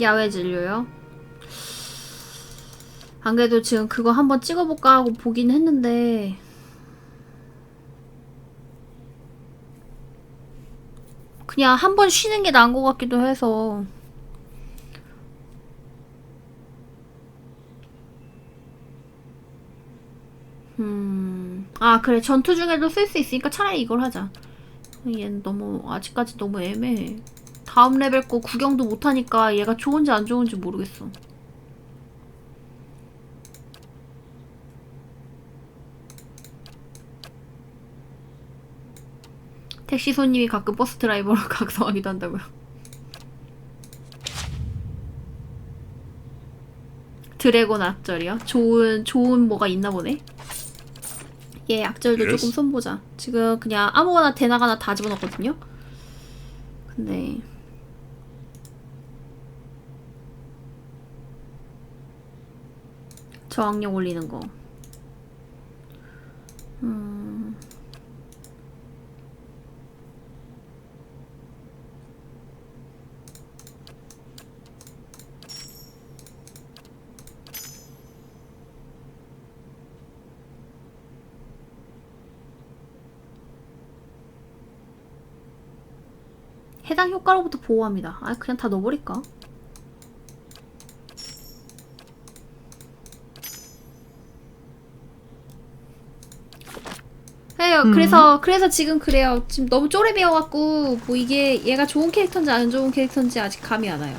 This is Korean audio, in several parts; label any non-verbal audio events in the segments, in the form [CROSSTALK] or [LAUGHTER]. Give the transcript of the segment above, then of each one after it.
야외 진료요? 안 그래도 지금 그거 한번 찍어볼까 하고 보긴 했는데. 그냥 한 번 쉬는 게 나은 것 같기도 해서. 음... 아 그래. 전투 중에도 쓸 수 있으니까 차라리 이걸 하자. 얘는 너무 아직까지 너무 애매해 다음 레벨 거 구경도 못하니까 얘가 좋은지 안 좋은지 모르겠어 택시 손님이 가끔 버스 드라이버로 [LAUGHS] 각성하기도 한다고요. 드래곤 악절이요? 좋은 좋은 뭐가 있나 보네. 얘 악절도 Yes. 조금 손보자. 지금 그냥 아무거나 대나가나 다 집어넣거든요. 근데 저항력 올리는 거. 음. 해당 효과로부터 보호합니다. 아, 그냥 다 넣어버릴까? 해요. 그래서 그래서 지금 그래요. 지금 너무 쪼레비여갖고 뭐 이게 얘가 좋은 캐릭터인지 안 좋은 캐릭터인지 아직 감이 안 와요.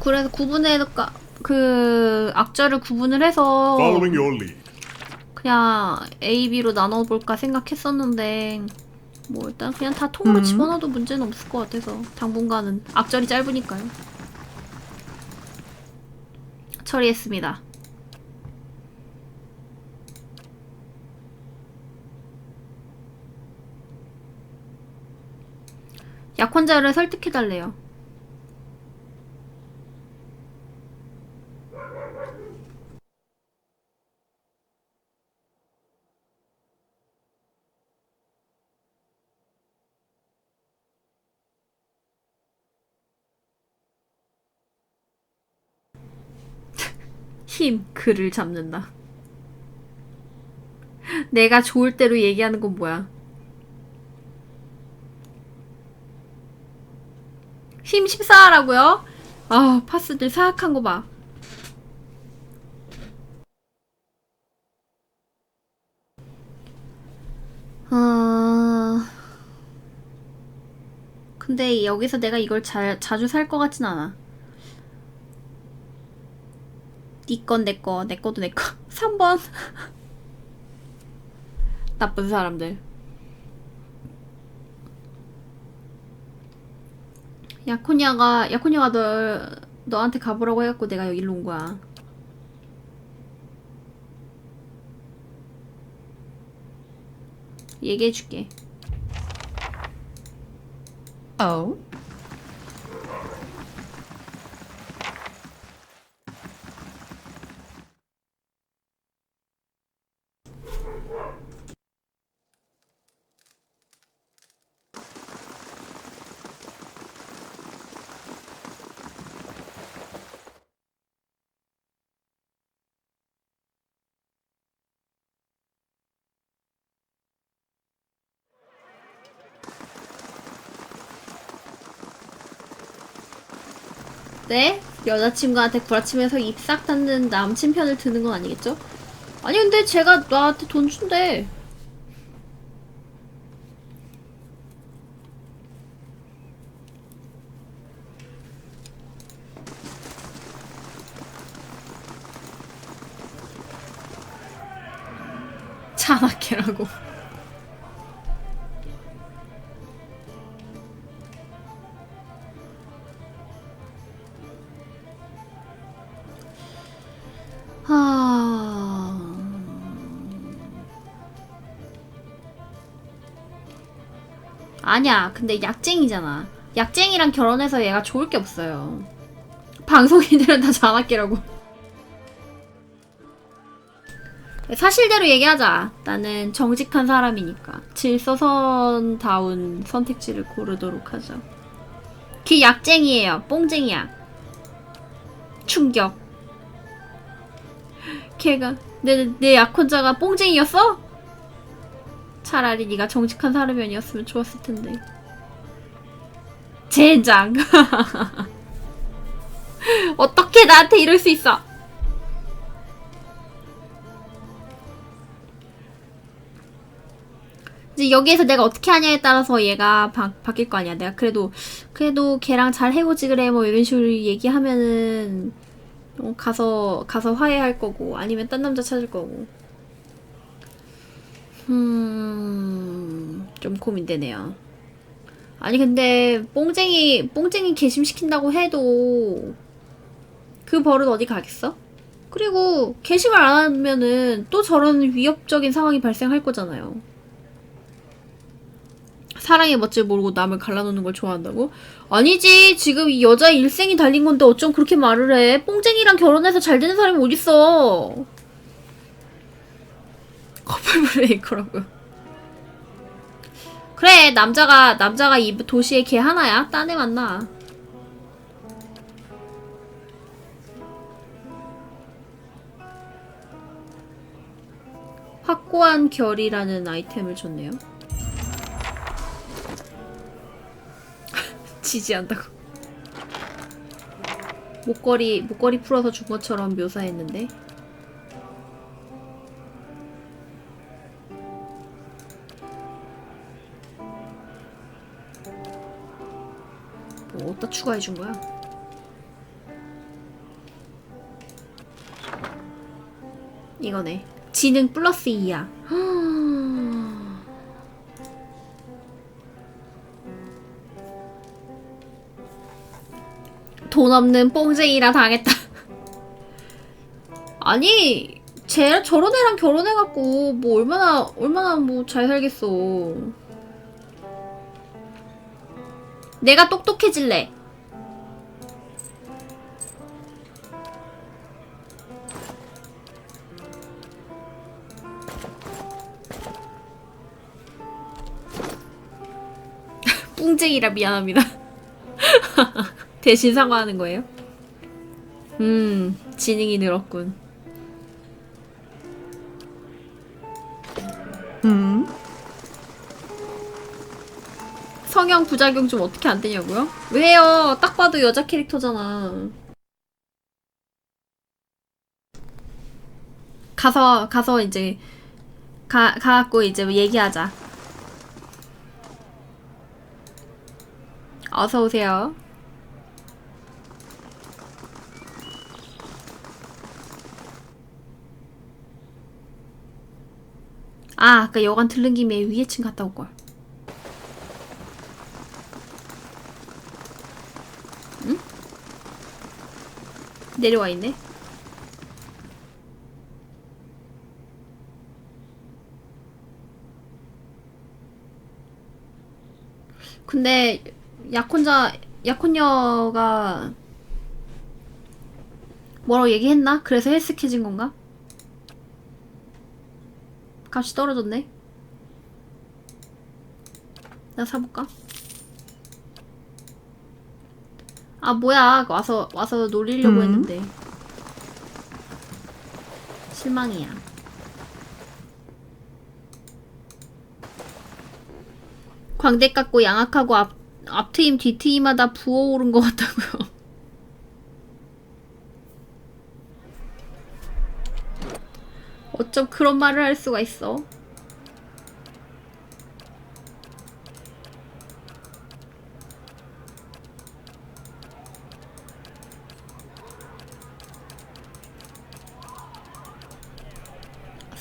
그래서 구분해 그 악절을 구분을 해서 Following your lead. 그냥 A, B로 나눠볼까 생각했었는데 뭐 일단 그냥 다 통으로 음. 집어넣어도 문제는 없을 것 같아서 당분간은 악절이 짧으니까요. 처리했습니다. 약혼자를 설득해달래요. 힘, 그를 잡는다. 내가 좋을 대로 얘기하는 건 뭐야? 힘 14라고요? 아, 파스들 사악한 거 봐. 아... 근데 여기서 내가 이걸 잘, 자주 살 것 같진 않아. 니건 내거 내거도 내거. 3번. [LAUGHS] 나쁜 사람들. 야코니아가 야코니아가 너 너한테 가보라고 해갖고 내가 여기로 온 거야. 얘기해줄게. Oh. 네? 여자친구한테 구라치면서 입 싹 닫는 남친 편을 드는 건 아니겠죠? 아니 근데 제가 나한테 돈 준대 아니야. 근데 약쟁이잖아. 약쟁이랑 결혼해서 얘가 좋을 게 없어요. 방송인들은 다 잔악계라고. 사실대로 얘기하자. 나는 정직한 사람이니까 질서선다운 선택지를 고르도록 하죠. 걔 약쟁이에요. 뽕쟁이야. 충격. 걔가 내, 내 약혼자가 뽕쟁이였어? 차라리 네가 정직한 사람이 아니었으면 좋았을 텐데. 젠장. [LAUGHS] 어떻게 나한테 이럴 수 있어? 이제 여기에서 내가 어떻게 하냐에 따라서 얘가 바, 바뀔 거 아니야. 내가 그래도 그래도 걔랑 잘 해보지 그래 뭐 이런 식으로 얘기하면은 어, 가서 가서 화해할 거고 아니면 딴 남자 찾을 거고. 음, 좀 고민되네요. 아니 근데 뽕쟁이 뽕쟁이 개심시킨다고 해도 그 버릇 어디 가겠어? 그리고 개심을 안 하면은 또 저런 위협적인 상황이 발생할 거잖아요. 사랑의 멋질 모르고 남을 갈라놓는 걸 좋아한다고? 아니지 지금 이 여자의 일생이 달린 건데 어쩜 그렇게 말을 해 뽕쟁이랑 결혼해서 잘 되는 사람이 어딨어 커플 브레이커라고요 그래 남자가 남자가 이 도시의 개 하나야 딴 애 만나 확고한 결이라는 아이템을 줬네요 [LAUGHS] 지지한다고. 목걸이 목걸이 풀어서 준 것처럼 묘사했는데. 추가해 준 거야? 이거네. 지능 플러스 2야. [GASPS] 돈 없는 뽕쟁이라 당했다. [LAUGHS] 아니, 쟤 저런 애랑 결혼해갖고 뭐 얼마나 얼마나 뭐 잘 살겠어. 내가 똑똑해질래. 뿡쟁이라 미안합니다. [LAUGHS] 대신 사과하는 거예요? 음, 지능이 늘었군. 음? 성형 부작용 좀 어떻게 안 되냐고요? 왜요? 딱 봐도 여자 캐릭터잖아. 가서 가서 이제 가 가갖고 이제 얘기하자. 어서 오세요. 아, 아까 여관 들른 김에 위에 층 갔다 올 걸. 응? 내려와 있네. 근데 약혼자 약혼녀가 뭐라고 얘기했나? 그래서 헬스케진 건가? 값이 떨어졌네. 나 사볼까? 아 뭐야 와서 와서 놀리려고 음. 했는데 실망이야. 광대 깎고 양악하고 앞 앞트임 뒤트임마다 부어오른 것 같다고요. [LAUGHS] 어쩜 그런 말을 할 수가 있어?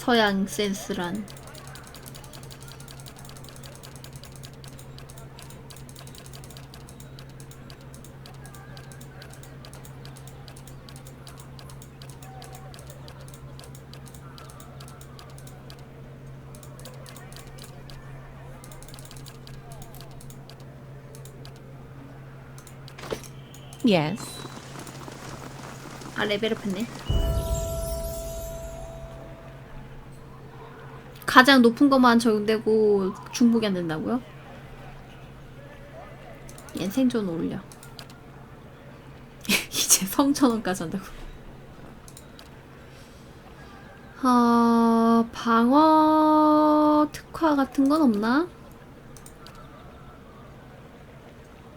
서양 센스란 Yes. 아 레벨업 했네 가장 높은 것만 적용되고 중복이 안 된다고요? 얜 생존 올려. [LAUGHS] 이제 성천원까지 한다고. 어, 방어 특화 같은 건 없나?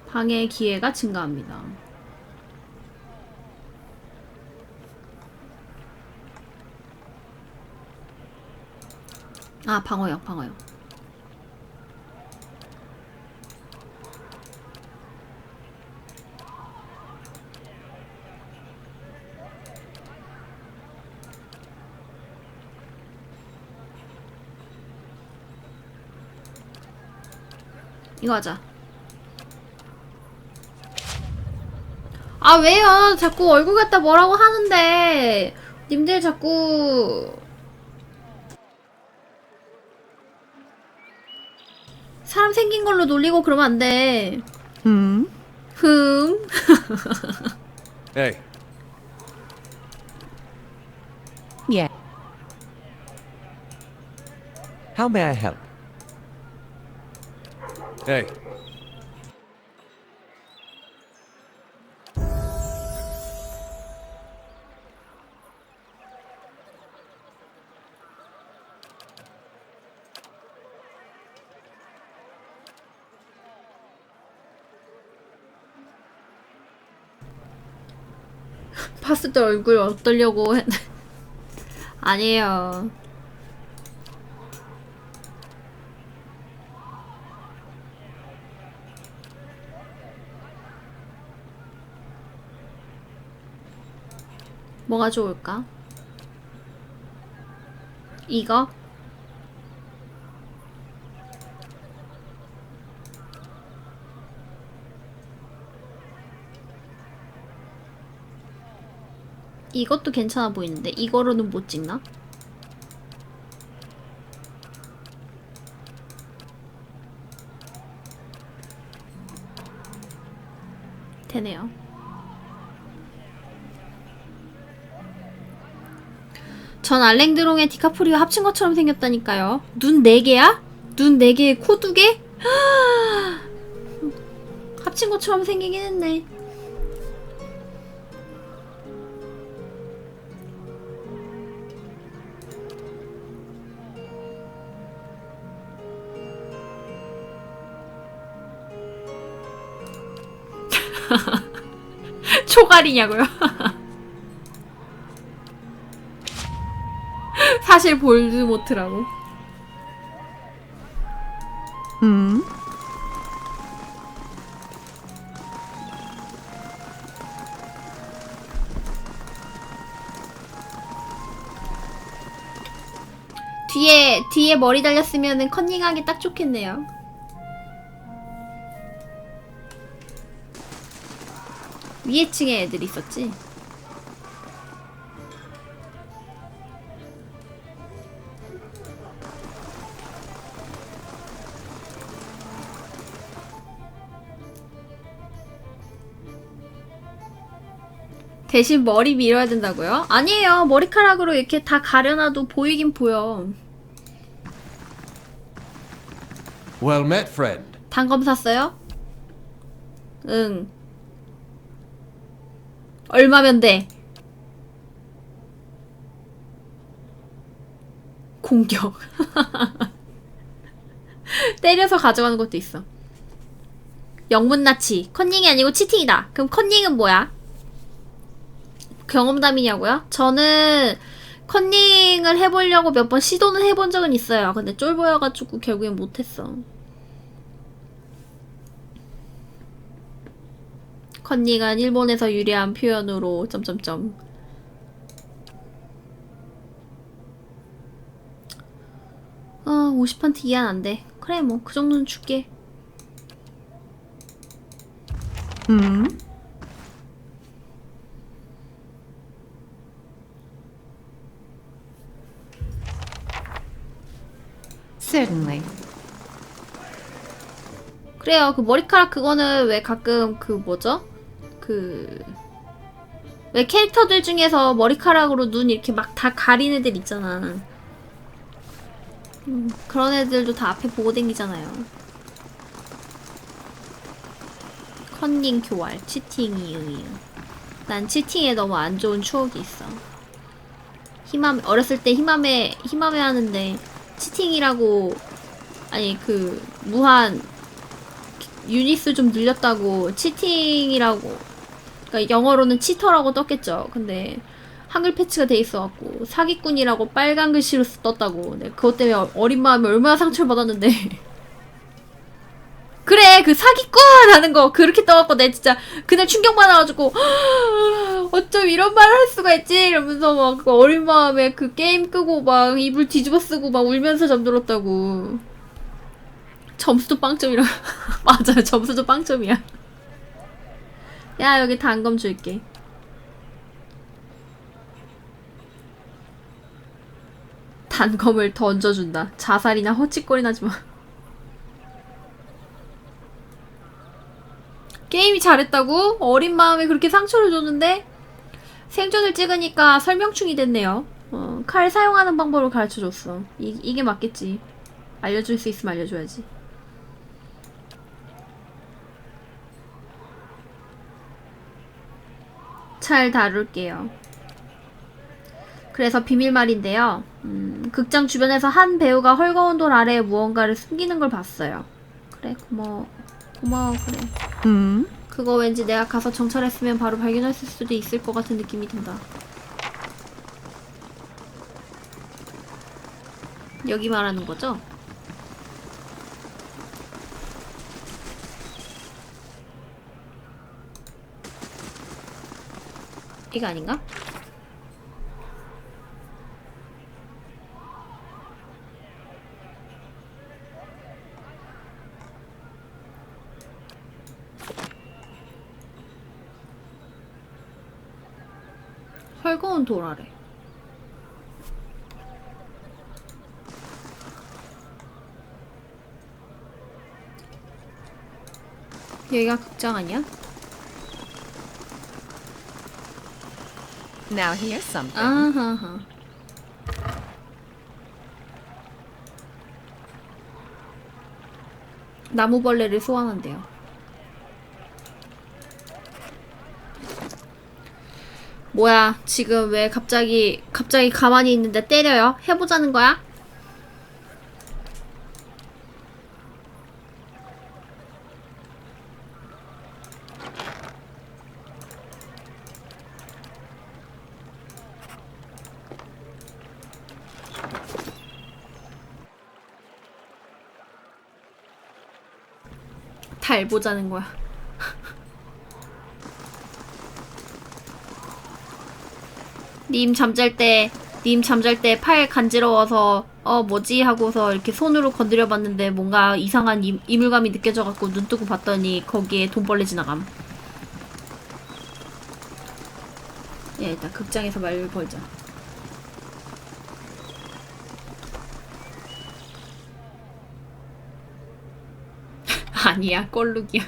방해 기회가 증가합니다. 아, 방어요, 방어요. 이거 하자. 아, 왜요? 자꾸 얼굴 갖다 뭐라고 하는데. 님들 자꾸. 사람 생긴 걸로 놀리고 그러면 안 돼. Hmm? 흠. Hey, Yeah. How may I help? hey. 봤을 때 얼굴 어떠려고 했... [LAUGHS] 아니에요. 뭐가 좋을까? 이거? 이것도 괜찮아 보이는데 이거로는 못 찍나? 되네요. 전 알랭드롱의 디카프리오 합친 것처럼 생겼다니까요. 눈 4개야? 눈 4개에 코 2개? 합친 것처럼 생기긴 했네. 초갈이냐고요? [LAUGHS] 사실 볼드모트라고. Hmm? 뒤에 뒤에 머리 달렸으면은 컨닝하기 딱 좋겠네요. 위에 층에 애들 있었지. 대신 머리 밀어야 된다고요? 아니에요. 머리카락으로 이렇게 다 가려놔도 보이긴 보여. Well met, friend. 단검 샀어요? 응. 얼마면 돼? 공격. [LAUGHS] 때려서 가져가는 것도 있어. 영문나치. 컨닝이 아니고 치팅이다. 그럼 컨닝은 뭐야? 경험담이냐고요? 저는 컨닝을 해보려고 몇 번 시도는 해본 적은 있어요. 근데 쫄보여가지고 결국엔 못했어. 컨닝은 일본에서 유래한 표현으로 점점점 아 50% 이하는 안돼 그래 뭐 그 정도는 줄게? Certainly. 그래요 그 머리카락 그거는 왜 가끔 그 뭐죠? 그... 왜 캐릭터들 중에서 머리카락으로 눈 이렇게 막 다 가린 애들 있잖아 음, 그런 애들도 다 앞에 보고 댕기잖아요. 컨닝 교활, 치팅이 의유. 난 치팅에 너무 안 좋은 추억이 있어. 희맘 어렸을 때 희맘에 희맘에 하는데 치팅이라고 아니 그 무한 유니스 좀 늘렸다고 치팅이라고 그러니까 영어로는 치터라고 떴겠죠. 근데 한글 패치가 돼 있어갖고 사기꾼이라고 빨간 글씨로 떴다고. 네, 그것 때문에 어- 어린 마음에 얼마나 상처를 받았는데. [LAUGHS] 그래 그 사기꾼 하는 거 그렇게 떠갖고 내 진짜 그날 충격 받아가지고 어쩜 이런 말을 할 수가 있지 이러면서 막 그 어린 마음에 그 게임 끄고 막 이불 뒤집어 쓰고 막 울면서 잠들었다고. 점수도 빵점이라 [LAUGHS] 맞아요 점수도 빵점이야. 야 여기 단검 줄게. 단검을 던져준다. 자살이나 헛짓거리나 하지 마. 게임이 잘했다고? 어린 마음에 그렇게 상처를 줬는데 생존을 찍으니까 설명충이 됐네요. 어, 칼 사용하는 방법을 가르쳐줬어. 이, 이게 맞겠지. 알려줄 수 있으면 알려줘야지. 잘 다룰게요. 그래서 비밀말인데요. 음, 극장 주변에서 한 배우가 헐거운 돌 아래에 무언가를 숨기는 걸 봤어요. 그래, 고마워. 고마워, 그래. Hmm? 그거 왠지 내가 가서 정찰했으면 바로 발견했을 수도 있을 것 같은 느낌이 든다. 여기 말하는 거죠? 이거 아닌가? 헐거운 돌 아래. 여기가 극장 아니야? Now here's something. 아하하. 나무벌레를 소환한대요. 뭐야, 지금 왜 갑자기, 갑자기 가만히 있는데 때려요? 해보자는 거야? 달 보자는 거야. 님 잠잘 때, 님 잠잘 때 팔 간지러워서, 어, 뭐지? 하고서 이렇게 손으로 건드려 봤는데 뭔가 이상한 이, 이물감이 느껴져 갖고 눈 뜨고 봤더니 거기에 돈벌레 지나감. 예, 일단 극장에서 말 걸자. 아니야, 꼴룩이야.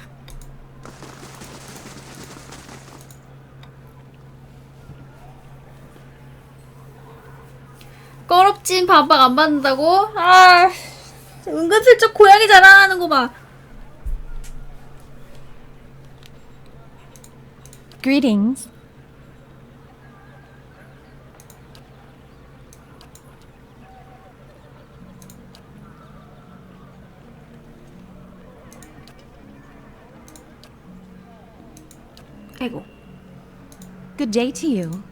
꺼럽진 반박 안 받는다고? 아, 은근슬쩍 고양이 자랑하는 거 봐. Greetings. 아이고. Good day to you.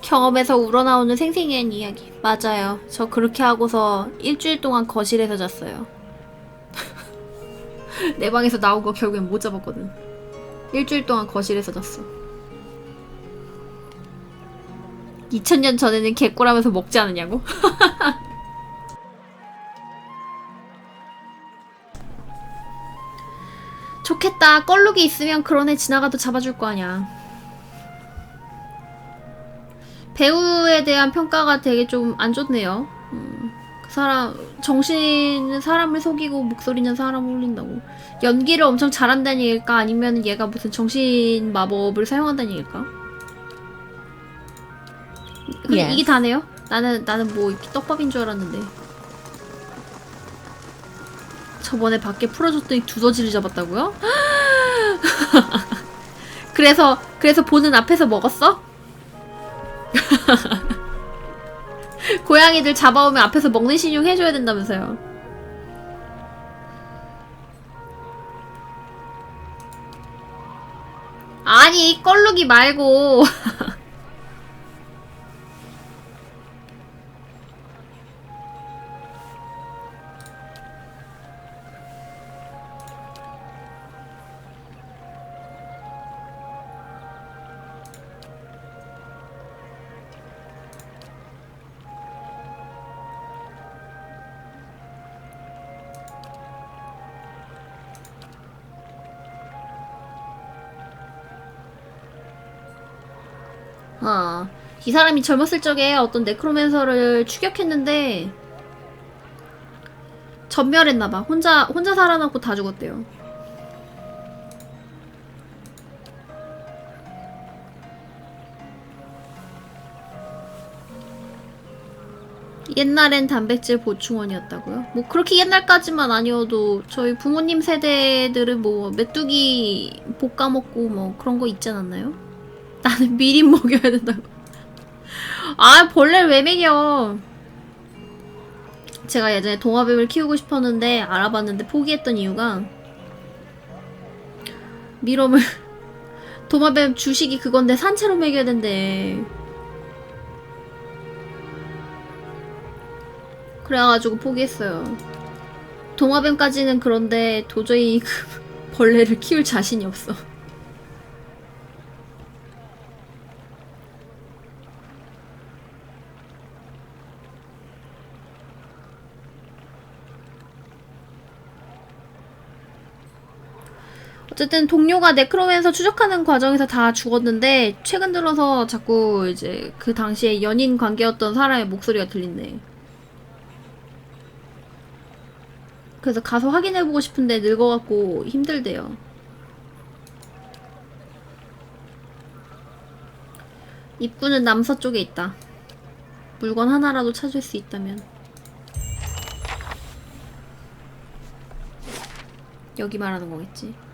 경험에서 우러나오는 생생한 이야기. 맞아요. 저 그렇게 하고서 일주일 동안 거실에서 잤어요. [LAUGHS] 내 방에서 나온 거 결국엔 못 잡았거든. 일주일 동안 거실에서 잤어. 2000년 전에는 개꼬라면서 먹지 않았냐고? [LAUGHS] 좋겠다. 껄룩이 있으면 그런 애 지나가도 잡아줄 거 아니야. 배우에 대한 평가가 되게 좀 안 좋네요. 음, 그 사람 정신은 사람을 속이고 목소리는 사람을 울린다고 연기를 엄청 잘한다는 얘기일까 아니면 얘가 무슨 정신 마법을 사용한다는 얘기일까? 근데 Yes. 이게 다네요? 나는 나는 뭐 이렇게 떡밥인 줄 알았는데 저번에 밖에 풀어줬더니 두더지를 잡았다고요? [LAUGHS] 그래서 그래서 보는 앞에서 먹었어? [LAUGHS] 고양이들 잡아오면 앞에서 먹는 신용 해줘야 된다면서요. 아니 껄룩이 말고 [LAUGHS] 이 사람이 젊었을 적에 어떤 네크로맨서를 추격했는데 전멸했나봐. 혼자 혼자 살아남고 다 죽었대요. 옛날엔 단백질 보충원이었다고요? 뭐 그렇게 옛날까지만 아니어도 저희 부모님 세대들은 뭐 메뚜기 볶아 먹고 뭐 그런 거 있지 않았나요? 나는 [LAUGHS] 미리 먹여야 된다고. [LAUGHS] 아, 벌레를 왜 먹여? 제가 예전에 동화뱀을 키우고 싶었는데 알아봤는데 포기했던 이유가 미럼을 [LAUGHS] 동화뱀 주식이 그건데 산채로 먹여야 된대. 그래가지고 포기했어요. 동화뱀까지는 그런데 도저히 그 [LAUGHS] 벌레를 키울 자신이 없어. 어쨌든 동료가 네크로맨서 추적하는 과정에서 다 죽었는데 최근 들어서 자꾸 이제 그 당시에 연인 관계였던 사람의 목소리가 들린대. 그래서 가서 확인해보고 싶은데 늙어갖고 힘들대요. 입구는 남서쪽에 있다. 물건 하나라도 찾을 수 있다면. 여기 말하는 거겠지.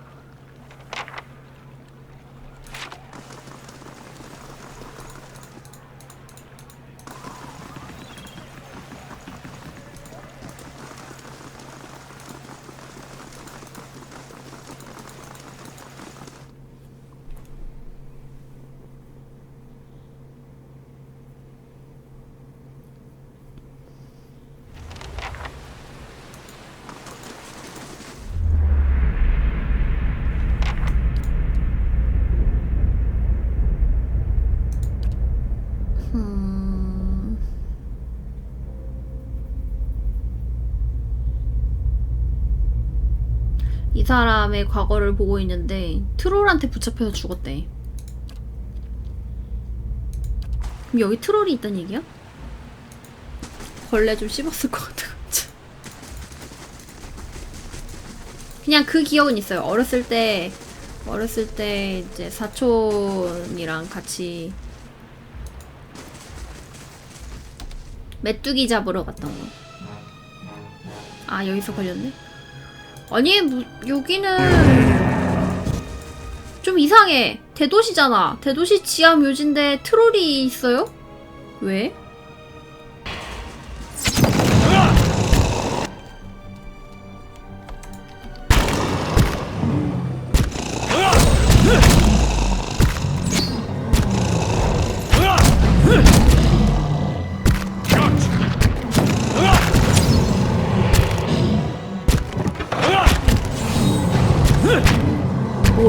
이 사람의 과거를 보고 있는데 트롤한테 붙잡혀서 죽었대. 그럼 여기 트롤이 있단 얘기야? 벌레 좀 씹었을 것 같아. 그냥 그 기억은 있어요. 어렸을 때 어렸을 때 이제 사촌이랑 같이 메뚜기 잡으러 갔던 거. 아 여기서 걸렸네. 아니 뭐, 여기는 좀 이상해. 대도시잖아. 대도시 지하 묘지인데 트롤이 있어요? 왜?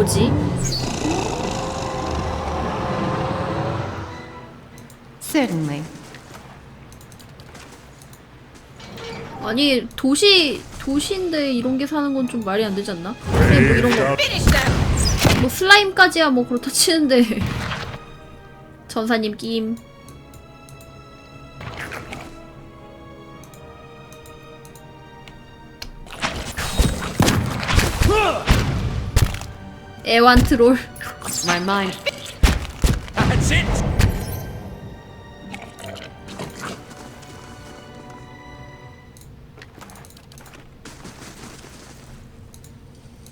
뭐지? Certainly. 아니 도시 도시인데 이런 게 사는 건 좀 말이 안 되지 않나? 아니 뭐 이런 거. 뭐 슬라임까지야 뭐 그렇다 치는데 전사님 끼임. 애완 트롤. My mind. That's it.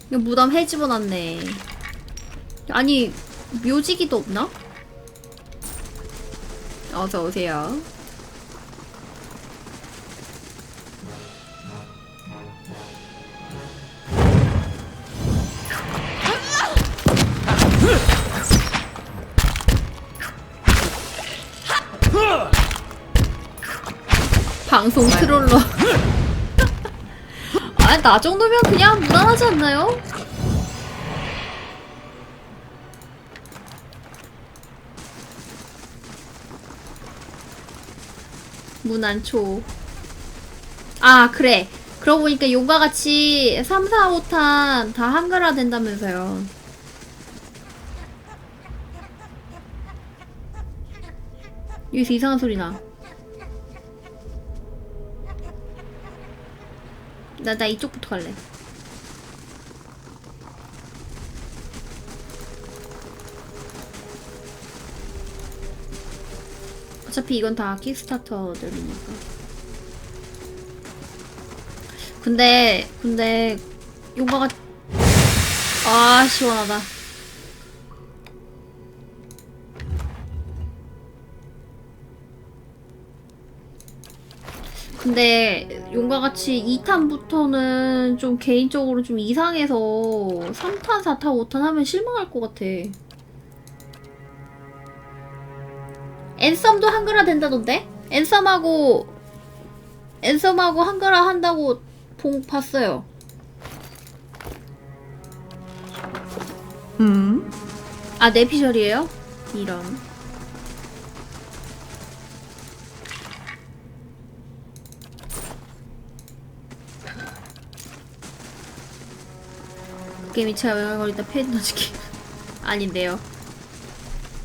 이거 무덤 해 집어 놨네. 아니 묘지기도 없나? 어서 오세요. 방송 트롤러. [LAUGHS] 아, 나 정도면 그냥 무난하지 않나요? 무난초. 아, 그래. 그러고 보니까 용과 같이 3, 4, 5탄 다 한글화 된다면서요. 여기서 이상한 소리 나. 나, 나 이쪽부터 갈래. 어차피 이건 다 킥스타터들이니까. 근데, 근데, 용가가, 아, 시원하다. 근데 용과 같이 2탄부터는 좀 개인적으로 좀 이상해서 3탄, 4탄, 5탄 하면 실망할 것 같아. 앤썸도 한글화 된다던데? 앤썸하고 앤썸하고 한글화 한다고 본 봤어요. Hmm. 아 내피셜이에요? 이런. 게임이 차 영향거리다. 패드 넣어주기 아닌데요.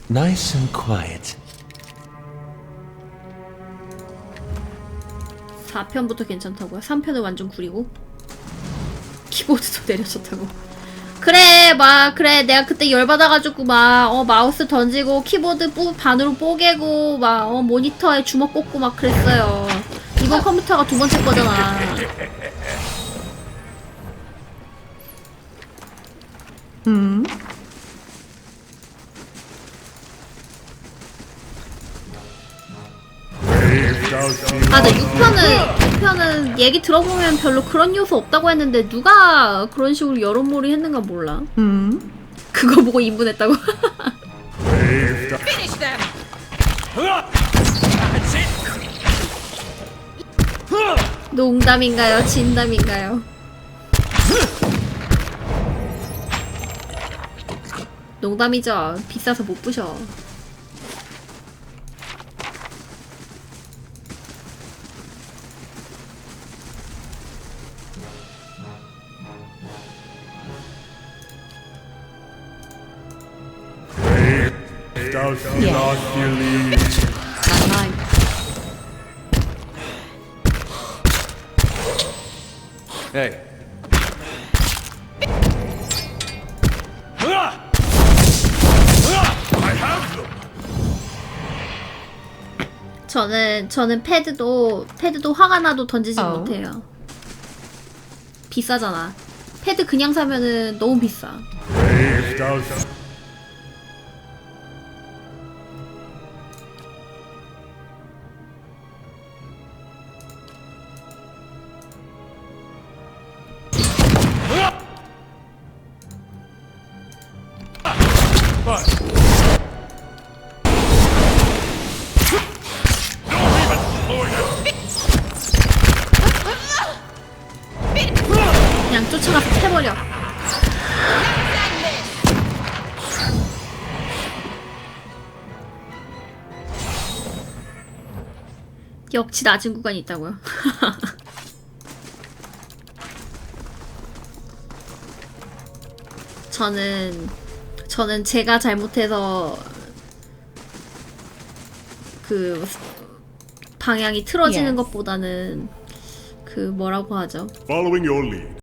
Nice and quiet. 4편부터 괜찮다고요? 3편을 완전 구리고? 키보드도 내려졌다고. 그래 막 그래. 내가 그때 열받아가지고 막 어 마우스 던지고 키보드 뿌, 반으로 뽀개고 막 어 모니터에 주먹 꽂고 막 그랬어요. 이번 컴퓨터가 두 번째 거잖아 Hmm. 아, 나 6편은, 6편은 얘기 들어보면 별로 그런 요소 없다고 했는데, 누가 그런 식으로 여론몰이 했는가 몰라. Hmm. 그거 보고 인분했다고. It. [LAUGHS] 농담인가요? 진담인가요? 농담이죠. 비싸서 못 부셔. Hey. 저는 저는 패드도 패드도 화가 나도 던지지 어. 못해요. 비싸잖아. 패드 그냥 사면은 너무 비싸. 역시 낮은 구간이 있다고요. [LAUGHS] 저는 저는 제가 잘못해서 그 방향이 틀어지는 Yes. 것보다는 그 뭐라고 하죠? Following your lead.